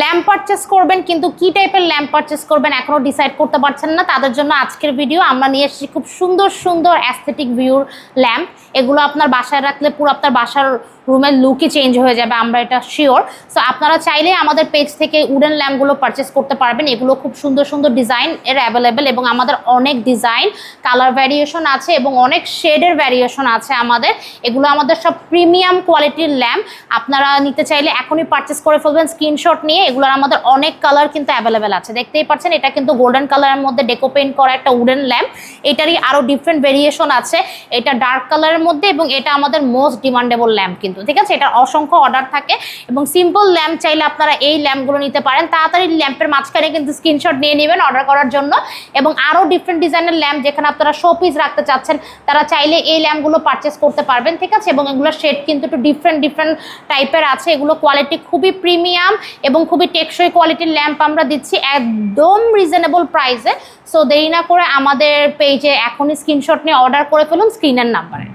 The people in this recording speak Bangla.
ল্যাম্প পারচেস করবেন, কিন্তু কি টাইপের ল্যাম্প পারচেস করবেন এখনও ডিসাইড করতে পারছেন না, তাদের জন্য আজকের ভিডিও আমরা নিয়ে এসেছি খুব সুন্দর সুন্দর অ্যাস্থেটিক ভিউর ল্যাম্প। এগুলো আপনার বাসায় রাখলে পুরো আপনার বাসার রুমের লুকই চেঞ্জ হয়ে যাবে, আমরা এটা শিওর সো আপনারা চাইলে আমাদের পেজ থেকে উডেন ল্যাম্পগুলো পারচেস করতে পারবেন, এগুলো খুব সুন্দর সুন্দর ডিজাইন এর অ্যাভেলেবেল এবং আমাদের অনেক ডিজাইন কালার ভ্যারিয়েশন আছে এবং অনেক শেডের ভ্যারিয়েশন আছে আমাদের। এগুলো আমাদের সব প্রিমিয়াম কোয়ালিটির ল্যাম্প, আপনারা নিতে চাইলে এখনই পারচেস করে ফেলবেন স্ক্রিনশট নিয়ে এগুলোর আমাদের অনেক কালার কিন্তু অ্যাভেলেবেল আছে। দেখতেই পাচ্ছেন, এটা কিন্তু গোল্ডেন কালারের মধ্যে ডেকো পেইন্ট করা একটা উডেন ল্যাম্প এটারই আরও ডিফারেন্ট ভেরিয়েশন আছে। এটা ডার্ক কালারের মধ্যে এবং এটা আমাদের মোস্ট ডিমান্ডেবল ল্যাম্প কিন্তু, ঠিক আছে? এটার অসংখ্য অর্ডার থাকে এবং সিম্পল ল্যাম্প চাইলে আপনারা এই ল্যাম্পগুলো নিতে পারেন। তাড়াতাড়ি ল্যাম্পের মাঝখানে কিন্তু স্ক্রিনশট নিয়ে নেবেন অর্ডার করার জন্য এবং আরও ডিফারেন্ট ডিজাইনের ল্যাম্প যেখানে আপনারা শো পিস রাখতে চাচ্ছেন, তারা চাইলে এই ল্যাম্পগুলো পারচেস করতে পারবেন, ঠিক আছে? এবং এগুলোর শেড কিন্তু একটু ডিফারেন্ট ডিফারেন্ট টাইপের আছে। এগুলো কোয়ালিটি খুবই প্রিমিয়াম এবং খুবই টেকসই কোয়ালিটির ল্যাম্প আমরা দিচ্ছি একদম রিজনেবল প্রাইসে সো দেরি না করে আমাদের পেজে এখনই স্ক্রিনশট নিয়ে অর্ডার করে ফেলুন স্ক্রিনের নাম্বারে